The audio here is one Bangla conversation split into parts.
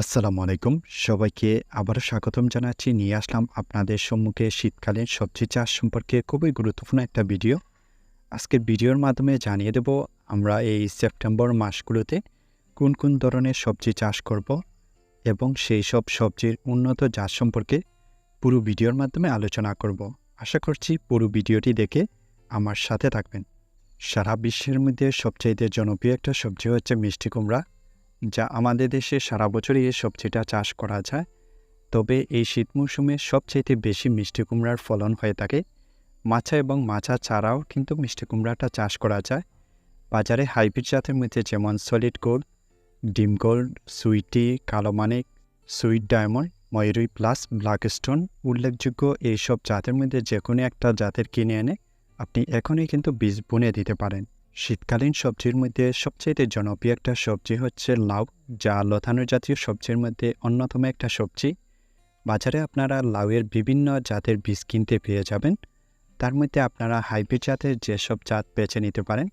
আসসালামু আলাইকুম। সবাইকে আবারও স্বাগতম জানাচ্ছি। নিয়ে আসলাম আপনাদের সম্মুখে শীতকালীন সবজি চাষ সম্পর্কে খুবই গুরুত্বপূর্ণ একটা ভিডিও। আজকের ভিডিওর মাধ্যমে জানিয়ে দেব, আমরা এই সেপ্টেম্বর মাসগুলোতে কোন কোন ধরনের সবজি চাষ করব এবং সেই সব সবজির উন্নত জাত সম্পর্কে পুরো ভিডিওর মাধ্যমে আলোচনা করব। আশা করছি পুরো ভিডিওটি দেখে আমার সাথে থাকবেন। সারা বিশ্বের মধ্যে সবচাইতে জনপ্রিয় একটা সবজি হচ্ছে মিষ্টি কুমড়া। যা আমাদের দেশে সারা বছরই এই সবজিটা চাষ করা যায়। তবে এই শীত মৌসুমে সবচাইতে বেশি মিষ্টি কুমড়ার ফলন হয়ে থাকে। মাছা এবং মাছা ছাড়াও কিন্তু মিষ্টি কুমড়াটা চাষ করা যায়। বাজারে হাইব্রিড জাতের মধ্যে যেমন সলিড গোল্ড, ডিম গোল্ড, সুইটি, কালো মানিক, সুইট ডায়মন্ড, ময়ূরী প্লাস ব্ল্যাক স্টোন উল্লেখযোগ্য এইসব জাতের মধ্যে যে কোনো একটা জাতের কিনে এনে আপনি এখনই কিন্তু বীজ বুনে দিতে পারেন। শীতকালীন সবজির মধ্যে সবচেয়ে জনপ্রিয় একটা সবজি হচ্ছে লাউ, যা লতানো জাতীয় সবজির মধ্যে অন্যতম একটা সবজি। বাজারে আপনারা লাউয়ের বিভিন্ন জাতের বীজ কিনতে পেয়ে যাবেন। তার মধ্যে আপনারা হাইব্রিড জাতের যেসব জাত বেছে নিতে পারেন।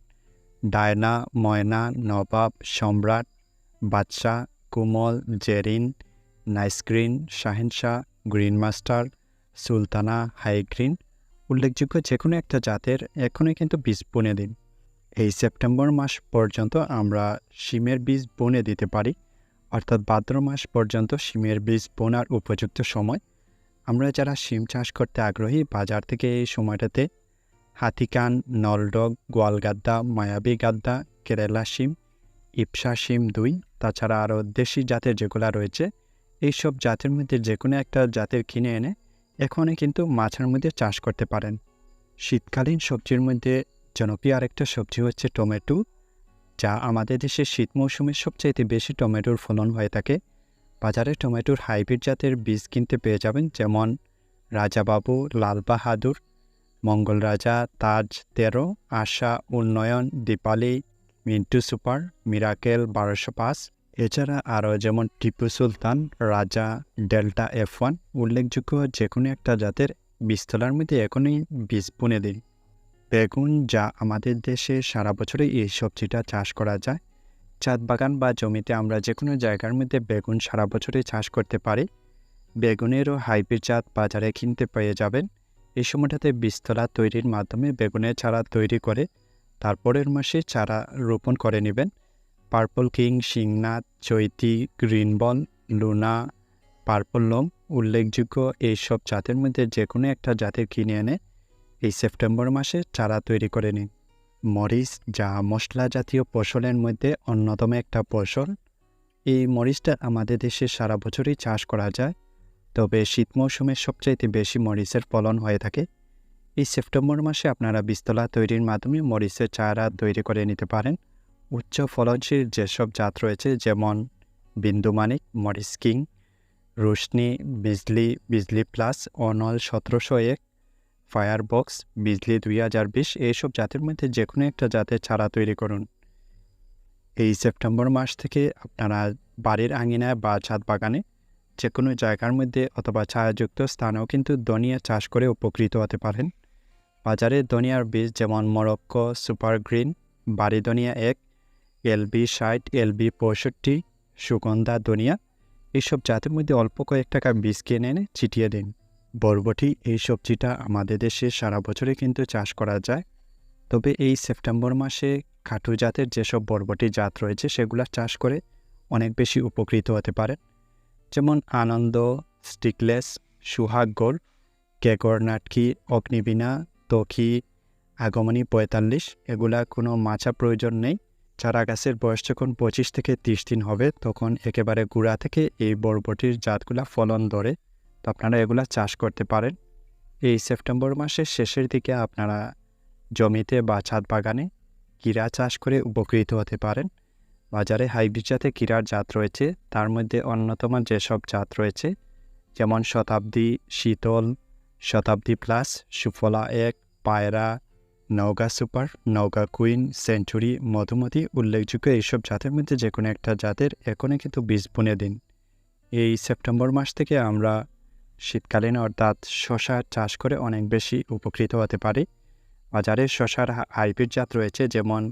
ডায়না, ময়না, নবাব, সম্রাট, বাদশা, কুমল, জেরিন, নাইসগ্রিন, শাহেনশাহ, green master, Sultana high green উল্লেখযোগ্য যে কোনো একটা জাতের এখনই কিন্তু বীজ বুনে দিন। এই সেপ্টেম্বর মাস পর্যন্ত আমরা শিমের বীজ বনে দিতে পারি। অর্থাৎ ভাদ্র মাস পর্যন্ত শিমের বীজ বোনার উপযুক্ত সময়। আমরা যারা শিম চাষ করতে আগ্রহী, বাজার থেকে এই সময়টাতে হাতিকান নলডগ গোয়ালগাদ্দা, মায়াবী গাদ্দা, কেরালা শিম, ইপসা শিম দুই, তাছাড়া আরও দেশি জাতের যেগুলো রয়েছে, এইসব জাতের মধ্যে যে কোনো একটা জাতের কিনে এনে এখনই কিন্তু মাছের মধ্যে চাষ করতে পারেন। শীতকালীন সবজির মধ্যে জনপ্রিয় আরেকটা সবজি হচ্ছে টমেটো, যা আমাদের দেশে শীত মৌসুমে সবচাইতে বেশি টমেটোর ফলন হয়ে থাকে। বাজারে টমেটোর হাইব্রিড জাতের বীজ কিনতে পেয়ে যাবেন যেমন রাজাবাবু, লাল বাহাদুর, মঙ্গল রাজা, তাজ, তেরো, আশা, উন্নয়ন, দীপালি, মিন্টু সুপার, মিরাকেল, বারোশো পাঁচ। এছাড়া আরও যেমন টিপু সুলতান, রাজা ডেল্টা এফ ওয়ান, উল্লেখযোগ্য যে কোনো একটা জাতের বীজতলার মধ্যে এখনই বীজ বুনে দিন। বেগুন যা আমাদের দেশে সারা বছরে এই সবজিটা চাষ করা যায়। চাঁদ বাগান বা জমিতে আমরা যে কোনো জায়গার মধ্যে বেগুন সারা বছরে চাষ করতে পারি। বেগুনেরও হাইব্রিড জাত বাজারে কিনতে পেয়ে যাবেন। এই সময়টাতে বীজতলা তৈরির মাধ্যমে বেগুনের চারা তৈরি করে তারপরের মাসে চারা রোপণ করে নেবেন। পার্পল কিং সিংনাথ চৈতি গ্রিনবল লুনা, পার্পল লোম উল্লেখযোগ্য এইসব জাতের মধ্যে যে কোনো একটা জাতের কিনে এনে এই সেপ্টেম্বর মাসে চারা তৈরি করে নিন। মরিচ যা মশলা জাতীয় ফসলের মধ্যে অন্যতম একটা ফসল। এই মরিচটা আমাদের দেশে সারা বছরই চাষ করা যায়, তবে শীত মৌসুমে সবচাইতে বেশি মরিচের ফলন হয়ে থাকে। এই সেপ্টেম্বর মাসে আপনারা বিস্তলা তৈরির মাধ্যমে মরিচের চারা তৈরি করে নিতে পারেন। উচ্চ ফলনশীল যেসব জাত রয়েছে, যেমন বিন্দুমানিক মরিচ কিং, রোশনি, বিজলি বিজলি প্লাস অনল সতেরোশো এক ফায়ার বক্স বিজলি দুই হাজার বিশ এইসব জাতের মধ্যে যে কোনো একটা জাতের চারা তৈরি করুন। এই সেপ্টেম্বর মাস থেকে আপনারা বাড়ির আঙিনায় বা ছাদ বাগানে যে কোনো জায়গার মধ্যে অথবা ছায়াযুক্ত স্থানেও কিন্তু দনিয়া চাষ করে উপকৃত হতে পারেন। বাজারে দনিয়ার বীজ যেমন মরক্কো, সুপার গ্রিন, বাড়ি ধনিয়া এক, এলবি ষাট, এলবি পঁয়ষট্টি, সুগন্ধা দনিয়া এইসব জাতের মধ্যে অল্প কয়েক টাকা বীজ কিনে এনে ছিটিয়ে দিন। বরবটি, এই সবজিটা আমাদের দেশে সারা বছরে কিন্তু চাষ করা যায়। তবে এই সেপ্টেম্বর মাসে খাটু জাতের যেসব বরবটি জাত রয়েছে, সেগুলো চাষ করে অনেক বেশি উপকৃত হতে পারে। যেমন আনন্দ, স্টিকলেস, সুহাগ গোল্ড কেকর নাটকি, অগ্নিবীণা, তখি, আগমনী পঁয়তাল্লিশ, এগুলা কোনো মাছা প্রয়োজন নেই। চারা গাছের বয়স যখন পঁচিশ থেকে তিরিশ দিন হবে, তখন একেবারে গুঁড়া থেকে এই বরবটির জাতগুলা ফলন ধরে আপনারা এগুলা চাষ করতে পারেন। এই সেপ্টেম্বর মাসের শেষের দিকে আপনারা জমিতে বা ছাদ বাগানে কীরা চাষ করে উপকৃত হতে পারেন। বাজারে হাইব্রিড জাতে কীরার জাত রয়েছে, তার মধ্যে অন্যতম যেসব জাত রয়েছে, যেমন শতাব্দী শীতল, শতাব্দী প্লাস, সুফলা এক, পায়রা, নওগা সুপার, নওগা কুইন, সেঞ্চুরি, মধুমতি উল্লেখযোগ্য এইসব জাতের মধ্যে যে কোনো একটা জাতের এখনই কিন্তু বীজ বুনে দিন। এই সেপ্টেম্বর মাস থেকে আমরা শীতকালীন অর্থাৎ শশা চাষ করে অনেক বেশি উপকৃত হতে পারি। বাজারে শশার হাইব্রিড জাত রয়েছে যেমন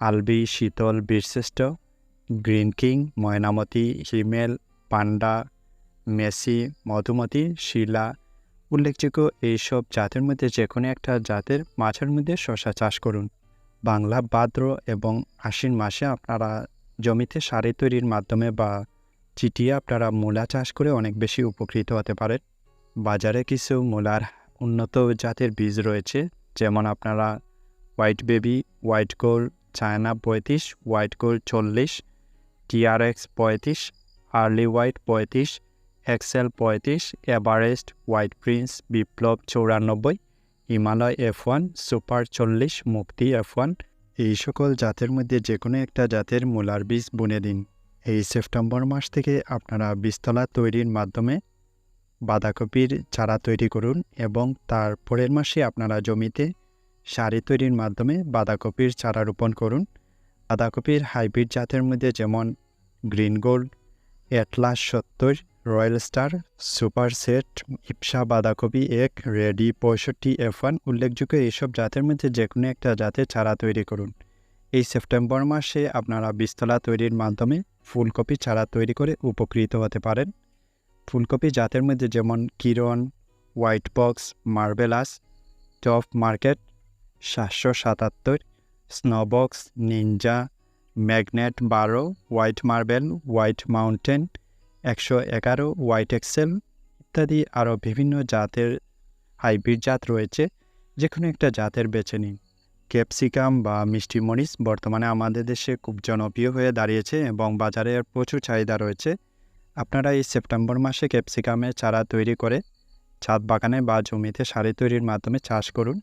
আলবি, শীতল, বীরশ্রেষ্ঠ, গ্রিন কিং, ময়নামতি, হিমেল, পান্ডা, মেসি, মধুমতি, শিলা। উল্লেখযোগ্য এইসব জাতের মধ্যে যে কোনো একটা জাতের মাছের মধ্যে শশা চাষ করুন। বাংলা ভাদ্র এবং আশ্বিন মাসে আপনারা জমিতে সারি তৈরির মাধ্যমে বা চিটিয়ে আপনারা মূলা চাষ করে অনেক বেশি উপকৃত হতে পারেন। বাজারে কিছু মূলার উন্নত জাতের বীজ রয়েছে, যেমন আপনারা white baby, white gold, China পঁয়ত্রিশ, হোয়াইট গোল্ড চল্লিশ টিআরএক্স পঁয়ত্রিশ আর্লি হোয়াইট পঁয়ত্রিশ এক্সেল পঁয়ত্রিশ, এভারেস্ট, হোয়াইট প্রিন্স, বিপ্লব চৌরানব্বই, হিমালয় এফ ওয়ান সুপার চল্লিশ, মুক্তি এফ ওয়ান এই সকল জাতের মধ্যে যে কোনো একটা জাতের মূলার বীজ বুনে দিন। এই সেপ্টেম্বর মাস থেকে আপনারা বীজতলা তৈরির মাধ্যমে বাঁধাকপির চারা তৈরি করুন এবং তার পরের মাসে আপনারা জমিতে সারি তৈরির মাধ্যমে বাঁধাকপির চারা রোপণ করুন। বাঁধাকপির হাইব্রিড জাতের মধ্যে যেমন গ্রিন গোল্ড, এটলাস সত্তর, royal star, super set, YPSA বাঁধাকপি এক, রেডি পঁয়ষট্টি, এফ ওয়ান উল্লেখযোগ্য এইসব জাতের মধ্যে যে কোনো একটা জাতের চারা তৈরি করুন। এই সেপ্টেম্বর মাসে আপনারা বীজতলা তৈরির মাধ্যমে ফুলকপি চারা তৈরি করে উপকৃত হতে পারেন। ফুলকপি জাতের মধ্যে যেমন কিরণ, white box, marvellous, top market, সাতশো সাতাত্তর স্নোবক্স নিনজা, ম্যাগনেট বারো, হোয়াইট মার্বেল, হোয়াইট মাউন্টেন, একশো এগারো, হোয়াইট এক্সেল ইত্যাদি আরও বিভিন্ন জাতের হাইব্রিড জাত রয়েছে। যে কোনো একটা জাতের বেছে নিন। ক্যাপসিকাম বা মিষ্টি মরিচ বর্তমানে আমাদের দেশে খুব জনপ্রিয় হয়ে দাঁড়িয়েছে এবং বাজারে প্রচুর চাহিদা রয়েছে। আপনারা এই সেপ্টেম্বর মাসে ক্যাপসিকামের চারা তৈরি করে ছাদ বাগানে বা জমিতে সারি তৈরির মাধ্যমে চাষ করুন।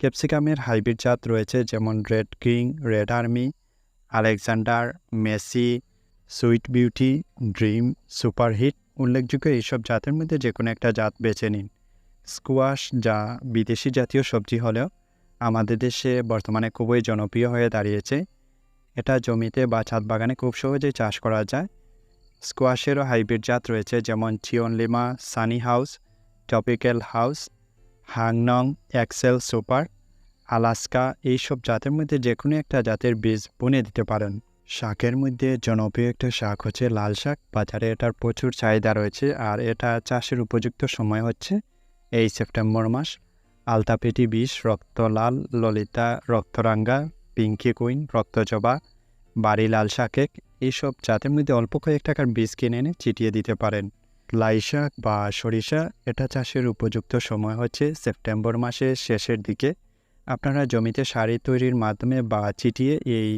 ক্যাপসিকামের হাইব্রিড জাত রয়েছে যেমন red king, red army, Alexander, Messi, sweet beauty, dream, superhit উল্লেখযোগ্য এইসব জাতের মধ্যে যে কোনো একটা জাত বেছে নিন। স্কোয়াশ যা বিদেশি জাতীয় সবজি হলেও আমাদের দেশে বর্তমানে খুবই জনপ্রিয় হয়ে দাঁড়িয়েছে। এটা জমিতে বা ছাদ বাগানে খুব সহজেই চাষ করা যায়। স্কোয়াশেরও হাইব্রিড জাত রয়েছে, যেমন চিয়নলিমা সানি হাউস, টপিক্যাল হাউস, হাংনং, এক্সেল সুপার, আলাস্কা, এইসব জাতের মধ্যে যে কোনো একটা জাতের বীজ বুনে দিতে পারেন। শাকের মধ্যে জনপ্রিয় একটা শাক হচ্ছে লাল শাক। বাজারে এটার প্রচুর চাহিদা রয়েছে আর এটা চাষের উপযুক্ত সময় হচ্ছে এই সেপ্টেম্বর মাস। আলতাপেটি বিষ, রক্তলাল, ললিতা, রক্তরাঙ্গা, পিঙ্কি কুইন, রক্তজবা, বাড়ি লাল শাকেক এইসব জাতের মধ্যে অল্প কয়েক টাকার বীজ কিনে এনে চিটিয়ে দিতে পারেন। লাই শাক বা সরিষা, এটা চাষের উপযুক্ত সময় হচ্ছে সেপ্টেম্বর মাসের শেষের দিকে। আপনারা জমিতে সারি তৈরির মাধ্যমে বা চিটিয়ে এই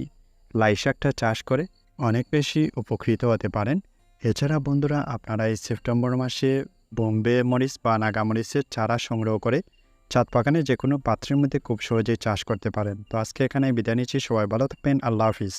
লাই শাকটা চাষ করে অনেক বেশি উপকৃত হতে পারেন। এছাড়া বন্ধুরা, আপনারা এই সেপ্টেম্বর মাসে বোম্বে মরিচ বা নাগামরিচের চারা সংগ্রহ করে ছাদ বাগানে যে কোনো পাত্রের মধ্যে খুব সহজেই চাষ করতে পারেন। তো আজকে এখানে বিদায় নিচ্ছি। সবাই ভালো থাকবেন। আল্লাহ হাফিজ।